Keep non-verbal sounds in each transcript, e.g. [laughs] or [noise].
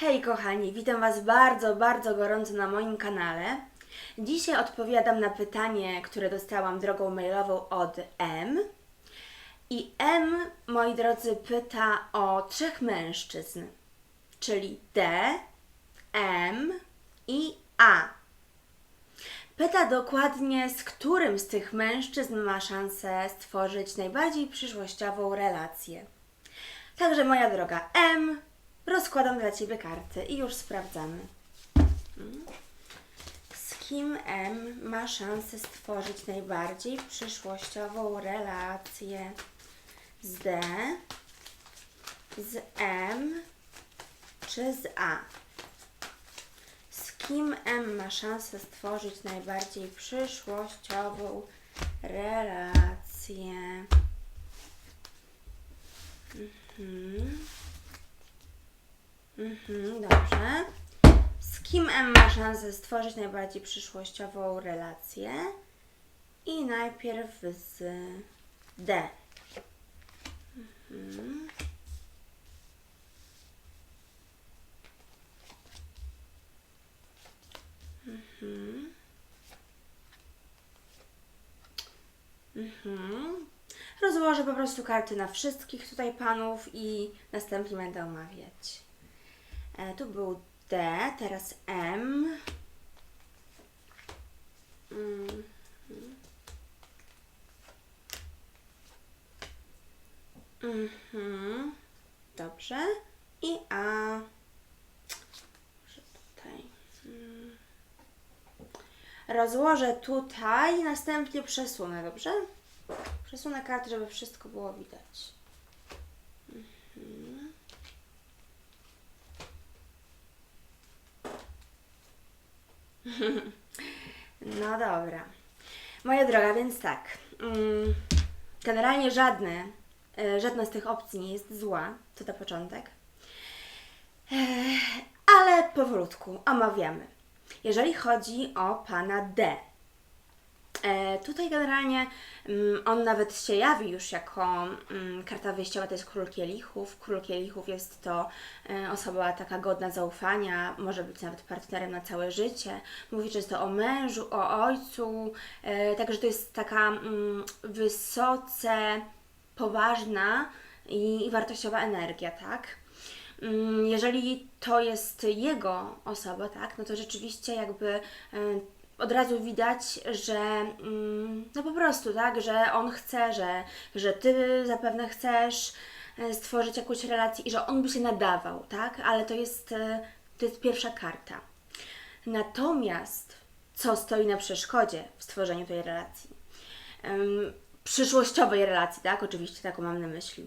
Hej kochani, witam Was bardzo, bardzo gorąco na moim kanale. Dzisiaj odpowiadam na pytanie, które dostałam drogą mailową od M. I M, moi drodzy, pyta o trzech mężczyzn, czyli D, M i A. Pyta dokładnie, z którym z tych mężczyzn ma szansę stworzyć najbardziej przyszłościową relację. Także moja droga M, rozkładam dla Ciebie karty i już sprawdzamy. Mm. Z kim M ma szansę stworzyć najbardziej przyszłościową relację? Z D, z M czy z A? Z kim M ma szansę stworzyć najbardziej przyszłościową relację? Mhm. Mhm, dobrze. Z kim M ma szansę stworzyć najbardziej przyszłościową relację? I najpierw z D. Mhm. Mhm. Mhm. Rozłożę po prostu karty na wszystkich tutaj panów i następnie będę omawiać. E, tu był D, teraz M. Mhm. Mhm. Dobrze. I A. Tutaj. Mm. Rozłożę tutaj, następnie przesunę, dobrze? Przesunę karty, żeby wszystko było widać. Mhm. [laughs] No dobra. Moja droga, więc tak. mm, Generalnie żadne, e, żadna z tych opcji nie jest zła, to na początek. E, Ale powolutku omawiamy. Jeżeli chodzi o pana D, tutaj generalnie mm, on nawet się jawi już jako mm, karta wyjściowa, to jest król kielichów. Król kielichów jest to e, osoba taka godna zaufania, może być nawet partnerem na całe życie. Mówi często o mężu, o ojcu, e, także to jest taka mm, wysoce poważna i, wartościowa energia, tak? Jeżeli to jest jego osoba, tak, no to rzeczywiście jakby e, od razu widać, że mm, no po prostu, tak, że on chce, że, że ty zapewne chcesz e, stworzyć jakąś relację i że on by się nadawał, tak, ale to jest, e, to jest pierwsza karta. Natomiast co stoi na przeszkodzie w stworzeniu tej relacji? Em, przyszłościowej relacji, tak? Oczywiście taką mam na myśli.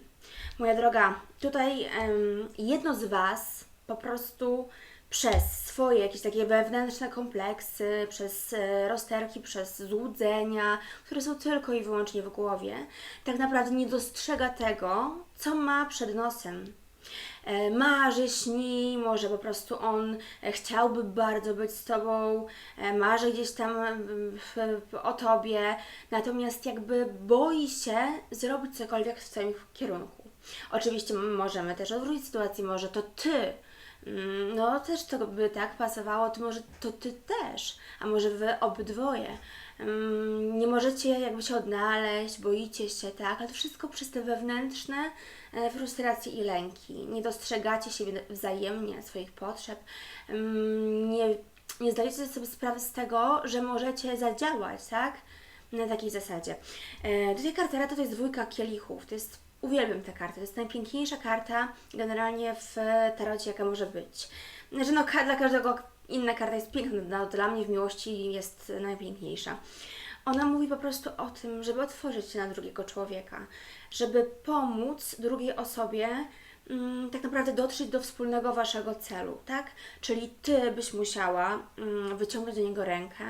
Moja droga, tutaj em, jedno z Was po prostu przez swoje jakieś takie wewnętrzne kompleksy, przez e, rozterki, przez złudzenia, które są tylko i wyłącznie w głowie, tak naprawdę nie dostrzega tego, co ma przed nosem. E, Marzy, śni, może po prostu on e, chciałby bardzo być z Tobą, marzy gdzieś tam o Tobie, natomiast jakby boi się zrobić cokolwiek w Twoim kierunku. Oczywiście możemy też odwrócić sytuację, może to Ty no też to by tak pasowało, to może to Ty też, a może Wy obydwoje. Mm, Nie możecie jakby się odnaleźć, boicie się, tak, ale to wszystko przez te wewnętrzne e, frustracje i lęki. Nie dostrzegacie siebie wzajemnie, swoich potrzeb. Mm, Nie, nie zdajecie sobie sprawy z tego, że możecie zadziałać, tak? Na takiej zasadzie. E, Tutaj karta Rata to jest dwójka kielichów. To jest, uwielbiam tę kartę. To jest najpiękniejsza karta generalnie w tarocie, jaka może być. Że no, dla każdego inna karta jest piękna, no, dla mnie w miłości jest najpiękniejsza. Ona mówi po prostu o tym, żeby otworzyć się na drugiego człowieka, żeby pomóc drugiej osobie mm, tak naprawdę dotrzeć do wspólnego waszego celu, tak? Czyli ty byś musiała mm, wyciągnąć do niego rękę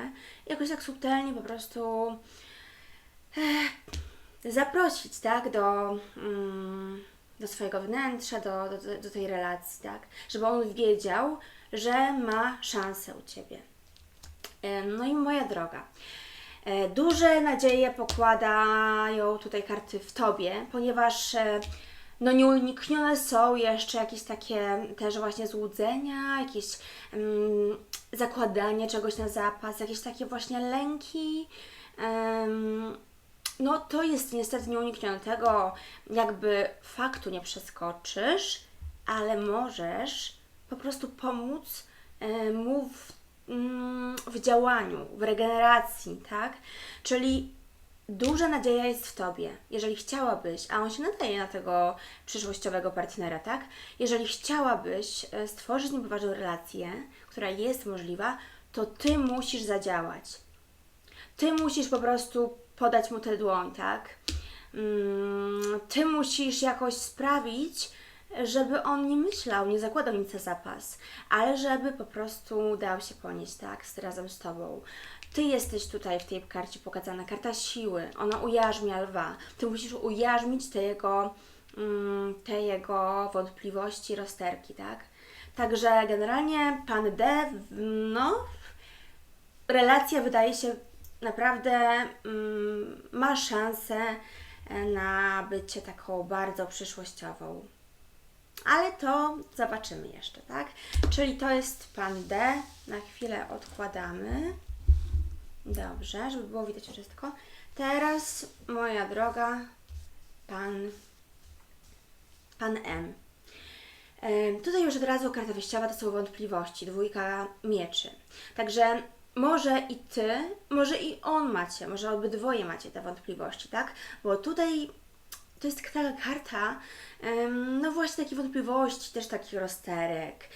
jakoś tak subtelnie po prostu zaprosić, tak, do, mm, do swojego wnętrza, do, do, do tej relacji, tak, żeby on wiedział, że ma szansę u Ciebie. E, No i moja droga, e, duże nadzieje pokładają tutaj karty w Tobie, ponieważ e, no nieuniknione są jeszcze jakieś takie też właśnie złudzenia, jakieś mm, zakładanie czegoś na zapas, jakieś takie właśnie lęki. No to jest niestety nieuniknione. Tego jakby faktu nie przeskoczysz, ale możesz po prostu pomóc e, mu w, mm, w działaniu, w regeneracji, tak? Czyli duża nadzieja jest w Tobie. Jeżeli chciałabyś, a on się nadaje na tego przyszłościowego partnera, tak? Jeżeli chciałabyś e, stworzyć nim poważną relację, która jest możliwa, to Ty musisz zadziałać. Ty musisz po prostu podać mu tę dłoń, tak? Mm, Ty musisz jakoś sprawić, żeby on nie myślał, nie zakładał nic na zapas, ale żeby po prostu dał się ponieść, tak, z, razem z Tobą. Ty jesteś tutaj w tej karcie pokazana, karta siły, ona ujarzmia lwa. Ty musisz ujarzmić te jego, mm, te jego wątpliwości, rozterki, tak? Także generalnie pan D, no, relacja wydaje się naprawdę mm, ma szansę e, na bycie taką bardzo przyszłościową. Ale to zobaczymy jeszcze, tak? Czyli to jest pan D. Na chwilę odkładamy. Dobrze, żeby było widać wszystko. Teraz, moja droga, pan, pan M. Em, Tutaj już od razu karta wyjściowa to są wątpliwości, dwójka mieczy. Także może i ty, może i on macie, może obydwoje macie te wątpliwości, tak? Bo tutaj to jest taka karta, no właśnie takich wątpliwości, też takich rozterek.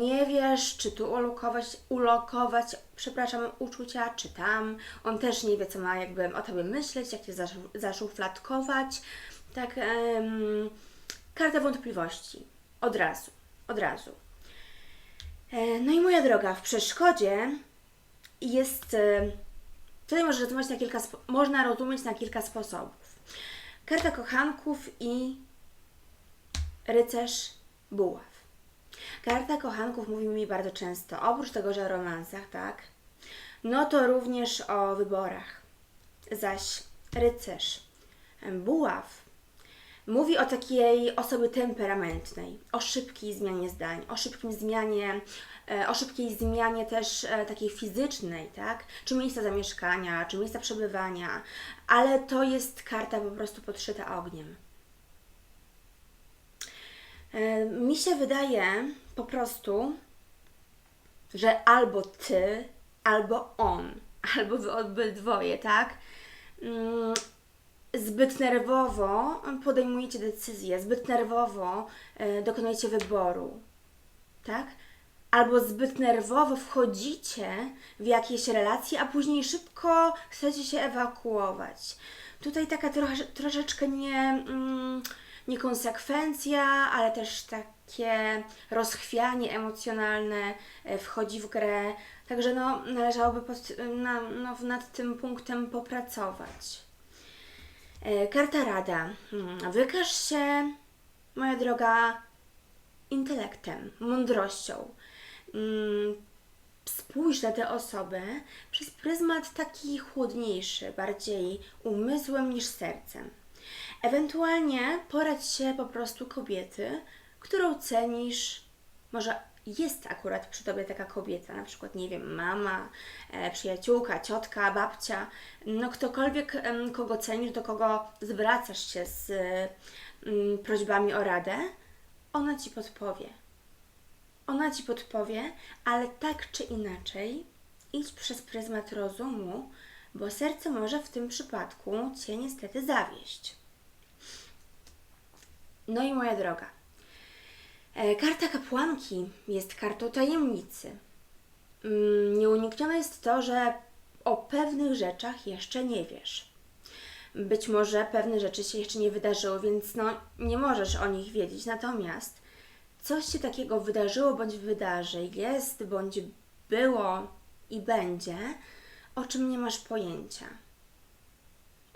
Nie wiesz, czy tu ulokować, ulokować, przepraszam, uczucia, czy tam. On też nie wie, co ma jakby o tobie myśleć, jak cię zaszu- zaszufladkować. Tak, em, karta wątpliwości. Od razu, od razu. E, No i moja droga, w przeszkodzie jest. e, Tutaj można rozumieć na kilka, można rozumieć na kilka sposobów. Karta kochanków i rycerz buław. Karta kochanków mówi mi bardzo często, oprócz tego, że o romansach, tak? No to również o wyborach. Zaś rycerz buław mówi o takiej osobie temperamentnej, o szybkiej zmianie zdań, o szybkim zmianie, e, o szybkiej zmianie też e, takiej fizycznej, tak? Czy miejsca zamieszkania, czy miejsca przebywania, ale to jest karta po prostu podszyta ogniem. E, Mi się wydaje po prostu, że albo ty, albo on, [laughs] albo wy obydwoje, tak? Zbyt nerwowo podejmujecie decyzję, zbyt nerwowo e, dokonujecie wyboru, tak? Albo zbyt nerwowo wchodzicie w jakieś relacje, a później szybko chcecie się ewakuować. Tutaj taka trosze, troszeczkę nie, mm, niekonsekwencja, ale też takie rozchwianie emocjonalne e, wchodzi w grę. Także no, należałoby pod, na, no, nad tym punktem popracować. E, Karta rada. Hmm, Wykaż się, moja droga, intelektem, mądrością. Mm, Spójrz na tę osobę przez pryzmat taki chłodniejszy, bardziej umysłem niż sercem. Ewentualnie poradź się po prostu kobiety, którą cenisz, może jest akurat przy tobie taka kobieta, na przykład, nie wiem, mama, e, przyjaciółka, ciotka, babcia, no ktokolwiek, em, kogo cenisz, do kogo zwracasz się z mm, prośbami o radę, ona ci podpowie. Ona ci podpowie, ale tak czy inaczej idź przez pryzmat rozumu, bo serce może w tym przypadku cię niestety zawieść. No i moja droga, E, Karta kapłanki jest kartą tajemnicy. Mm, Nieuniknione jest to, że o pewnych rzeczach jeszcze nie wiesz. Być może pewne rzeczy się jeszcze nie wydarzyły, więc no, nie możesz o nich wiedzieć. Natomiast coś się takiego wydarzyło bądź wydarzy, jest bądź było i będzie, o czym nie masz pojęcia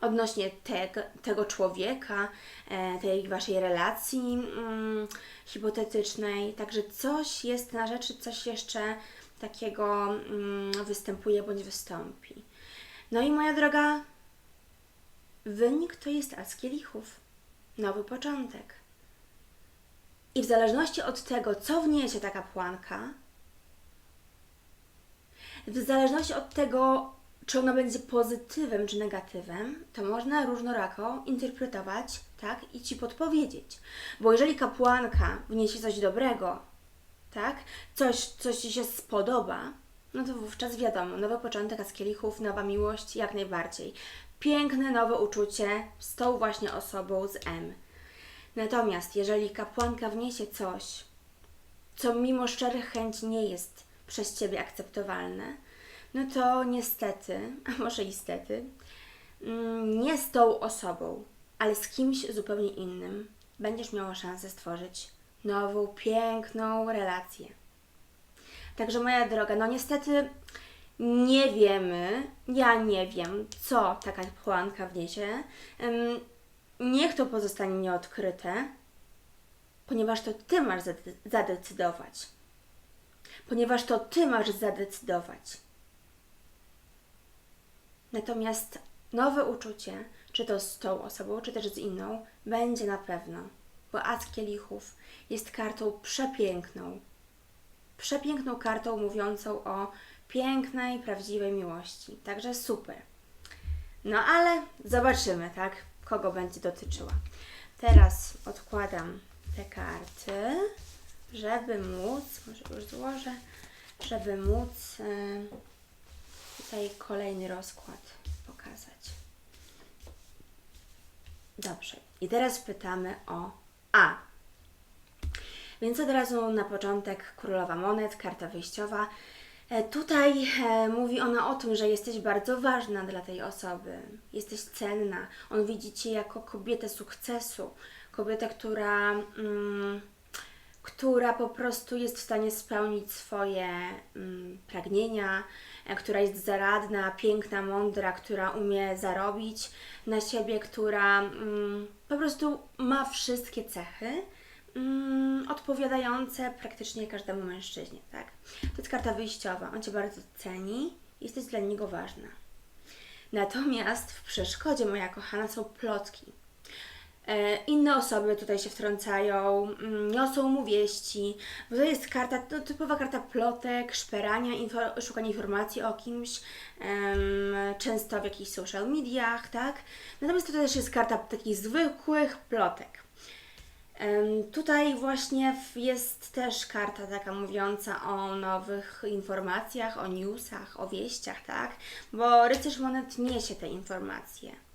odnośnie tego, tego człowieka, e, tej waszej relacji mm, hipotetycznej. Także coś jest na rzeczy, coś jeszcze takiego mm, występuje bądź wystąpi. No i moja droga, wynik to jest as kielichów. Nowy początek. I w zależności od tego, co wniesie ta kapłanka, w zależności od tego, czy ona będzie pozytywem czy negatywem, to można różnorako interpretować, tak, i ci podpowiedzieć. Bo jeżeli kapłanka wniesie coś dobrego, tak, coś, coś ci się spodoba, no to wówczas wiadomo, nowy początek, a z kielichów, nowa miłość, jak najbardziej. Piękne nowe uczucie z tą właśnie osobą z M. Natomiast jeżeli kapłanka wniesie coś, co mimo szczerych chęci nie jest przez Ciebie akceptowalne, no to niestety, [laughs] a może istety, mm, nie z tą osobą, ale z kimś zupełnie innym będziesz miała szansę stworzyć nową, piękną relację. Także moja droga, no niestety nie wiemy, ja nie wiem, co taka kapłanka wniesie. Niech to pozostanie nieodkryte, ponieważ to Ty masz zade- zadecydować. Ponieważ to Ty masz zadecydować. Natomiast nowe uczucie, czy to z tą osobą, czy też z inną, będzie na pewno, bo As Kielichów jest kartą przepiękną. Przepiękną kartą mówiącą o pięknej, prawdziwej miłości. Także super. No ale zobaczymy, tak? Kogo będzie dotyczyła. Teraz odkładam te karty, żeby móc, może już złożę, żeby móc y, tutaj kolejny rozkład pokazać. Dobrze. I teraz pytamy o A. Więc od razu na początek Królowa Monet, karta wyjściowa. E, Tutaj e, mówi ona o tym, że jesteś bardzo ważna dla tej osoby, jesteś cenna. On widzi Cię jako kobietę sukcesu, kobietę, która, mm, która po prostu jest w stanie spełnić swoje mm, pragnienia, e, która jest zaradna, piękna, mądra, która umie zarobić na siebie, która mm, po prostu ma wszystkie cechy mm, odpowiadające praktycznie każdemu mężczyźnie, tak? To jest karta wyjściowa. On Cię bardzo ceni, jesteś dla niego ważna. Natomiast w przeszkodzie, moja kochana, są plotki. E, Inne osoby tutaj się wtrącają, mm, niosą mu wieści, bo to jest karta, to typowa karta plotek, szperania, info, szukania informacji o kimś, em, często w jakichś social mediach, tak? Natomiast to też jest karta takich zwykłych plotek. Em, Tutaj właśnie jest też karta taka mówiąca o nowych informacjach, o newsach, o wieściach, tak? Bo rycerz monet niesie te informacje.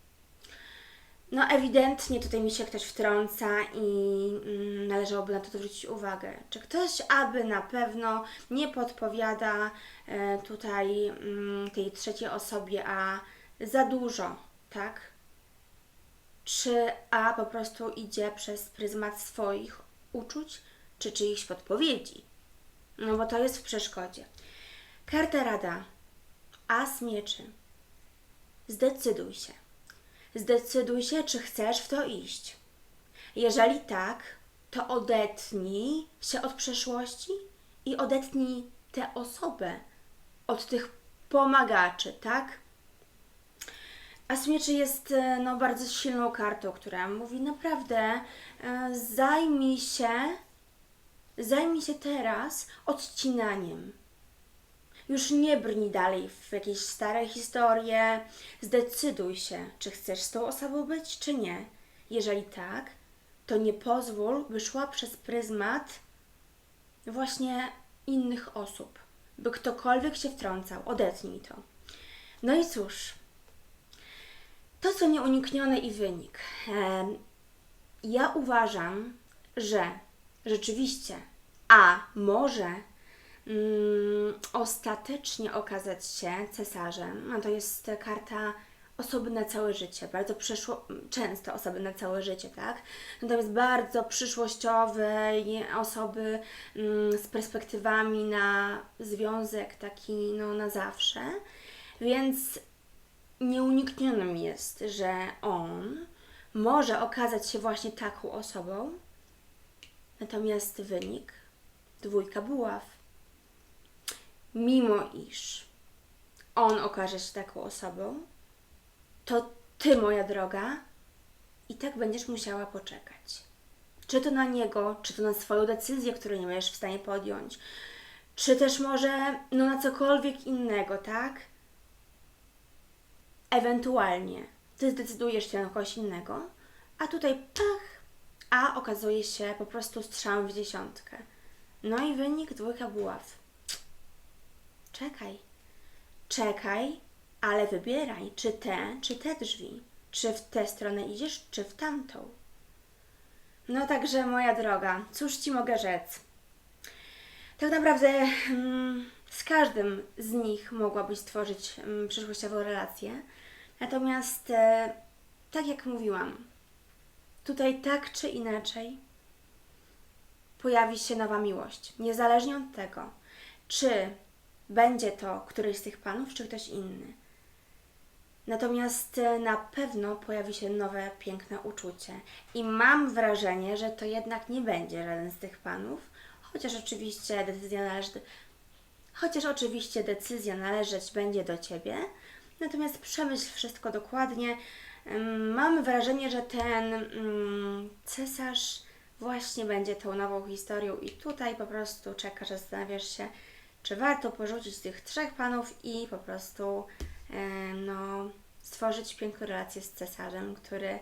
No ewidentnie tutaj mi się ktoś wtrąca i mm, należałoby na to zwrócić uwagę. Czy ktoś aby na pewno nie podpowiada e, tutaj mm, tej trzeciej osobie, a za dużo, tak? Czy A po prostu idzie przez pryzmat swoich uczuć, czy czyichś podpowiedzi? No bo to jest w przeszkodzie. Karta rada. As mieczy. Zdecyduj się. Zdecyduj się, czy chcesz w to iść. Jeżeli tak, to odetnij się od przeszłości i odetnij tę osobę od tych pomagaczy, tak? As mieczy jest e, no, bardzo silną kartą, która mówi naprawdę e, zajmij się, zajmij się teraz odcinaniem. Już nie brnij dalej w jakieś stare historie. Zdecyduj się, czy chcesz z tą osobą być, czy nie. Jeżeli tak, to nie pozwól, by szła przez pryzmat właśnie innych osób, by ktokolwiek się wtrącał. Odetnij to. No i cóż, to co nieuniknione i wynik. Ja uważam, że rzeczywiście A może mm, ostatecznie okazać się cesarzem, a to jest karta osoby na całe życie, bardzo przyszło, często osoby na całe życie, tak? Natomiast bardzo przyszłościowej osoby mm, z perspektywami na związek taki no, na zawsze. Więc nieuniknionym jest, że on może okazać się właśnie taką osobą, natomiast wynik dwójka buław. Mimo iż on okaże się taką osobą, to ty, moja droga, i tak będziesz musiała poczekać. Czy to na niego, czy to na swoją decyzję, której nie będziesz w stanie podjąć, czy też może no na cokolwiek innego, tak? Ewentualnie ty zdecydujesz się na kogoś innego, a tutaj pach, a okazuje się po prostu strzałem w dziesiątkę. No i wynik dwójka buław. Czekaj, czekaj, ale wybieraj, czy te, czy te drzwi. Czy w tę stronę idziesz, czy w tamtą. No także, moja droga, cóż ci mogę rzec? Tak naprawdę mm, z każdym z nich mogłabyś stworzyć mm, przyszłościową relację. Natomiast, e, tak jak mówiłam, tutaj tak czy inaczej pojawi się nowa miłość. Niezależnie od tego, czy będzie to któryś z tych panów, czy ktoś inny. Natomiast e, na pewno pojawi się nowe, piękne uczucie. I mam wrażenie, że to jednak nie będzie żaden z tych panów, chociaż oczywiście decyzja należy. Chociaż oczywiście decyzja należeć będzie do ciebie. Natomiast przemyśl wszystko dokładnie. Mam wrażenie, że ten mm, cesarz właśnie będzie tą nową historią i tutaj po prostu czekasz, zastanawiasz się, czy warto porzucić tych trzech panów i po prostu em, no, stworzyć piękną relację z cesarzem, który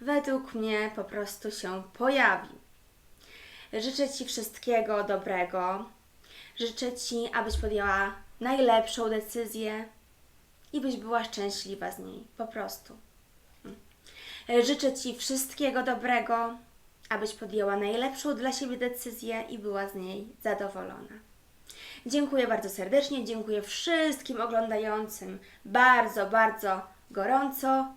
według mnie po prostu się pojawi. Życzę Ci wszystkiego dobrego. Życzę Ci, abyś podjęła najlepszą decyzję i byś była szczęśliwa z niej. Po prostu. Życzę Ci wszystkiego dobrego, abyś podjęła najlepszą dla siebie decyzję i była z niej zadowolona. Dziękuję bardzo serdecznie, dziękuję wszystkim oglądającym bardzo, bardzo gorąco.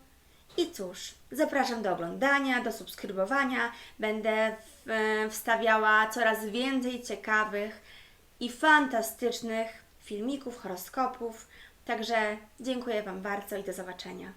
I cóż, zapraszam do oglądania, do subskrybowania. Będę w, wstawiała coraz więcej ciekawych i fantastycznych filmików, horoskopów. Także dziękuję Wam bardzo i do zobaczenia.